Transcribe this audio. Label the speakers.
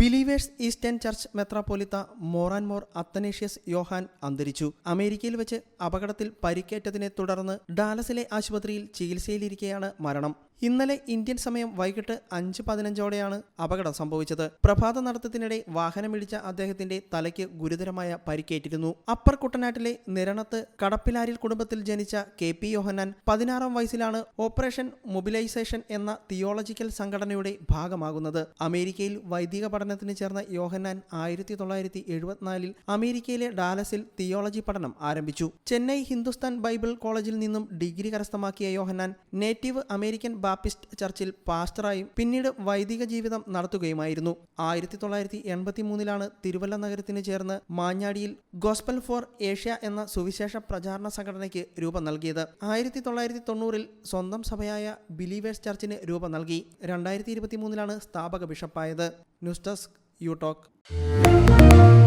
Speaker 1: Believers eastern church മെത്രാപ്പോലിത്ത മോറാൻ മോർ അത്തനേഷ്യസ് യോഹാൻ അന്തരിച്ചു. അമേരിക്കയിൽ വെച്ച് അപകടത്തിൽ പരിക്കേറ്റതിനെ തുടർന്ന് ഡാലസിലെ ആശുപത്രിയിൽ ചികിത്സയിലിരിക്കെയാണ് മരണം. ഇന്നലെ ഇന്ത്യൻ സമയം വൈകിട്ട് അഞ്ച് പതിനഞ്ചോടെയാണ് അപകടം സംഭവിച്ചത്. പ്രഭാത നടത്തത്തിനിടെ വാഹനമിടിച്ച അദ്ദേഹത്തിന്റെ തലയ്ക്ക് ഗുരുതരമായ പരിക്കേറ്റിരുന്നു. അപ്പർ കുട്ടനാട്ടിലെ നിരണത്ത് കടപ്പിലാരിൽ കുടുംബത്തിൽ ജനിച്ച കെ പി യോഹന്നാൻ പതിനാറാം വയസ്സിലാണ് ഓപ്പറേഷൻ മൊബിലൈസേഷൻ എന്ന തിയോളജിക്കൽ സംഘടനയുടെ ഭാഗമാകുന്നത്. അമേരിക്കയിൽ വൈദിക പഠനത്തിന് ചേർന്ന യോഹന്നാൻ ആയിരത്തി തൊള്ളായിരത്തി എഴുപത്തിനാലിൽ അമേരിക്കയിലെ ഡാലസിൽ തിയോളജി പഠനം ആരംഭിച്ചു. ചെന്നൈ ഹിന്ദുസ്ഥാൻ ബൈബിൾ കോളേജിൽ നിന്നും ഡിഗ്രി കരസ്ഥമാക്കിയ യോഹന്നാൻ നേറ്റീവ് അമേരിക്കൻ ബാപ്റ്റിസ്റ്റ് ചർച്ചിൽ പാസ്റ്ററായും പിന്നീട് വൈദിക ജീവിതം നടത്തുകയുമായിരുന്നു. ആയിരത്തി തൊള്ളായിരത്തി എൺപത്തി മൂന്നിലാണ് തിരുവല്ല നഗരത്തിന് ചേർന്ന് മാഞ്ഞാടിയിൽ ഗോസ്പൽ ഫോർ ഏഷ്യ എന്ന സുവിശേഷ പ്രചാരണ സംഘടനയ്ക്ക് രൂപം നൽകിയത്. ആയിരത്തി തൊള്ളായിരത്തി തൊണ്ണൂറിൽ സ്വന്തം സഭയായ ബിലീവേഴ്സ് ചർച്ചിന് രൂപം നൽകി. രണ്ടായിരത്തി ഇരുപത്തി മൂന്നിലാണ് സ്ഥാപക ബിഷപ്പായത്. News us you talk.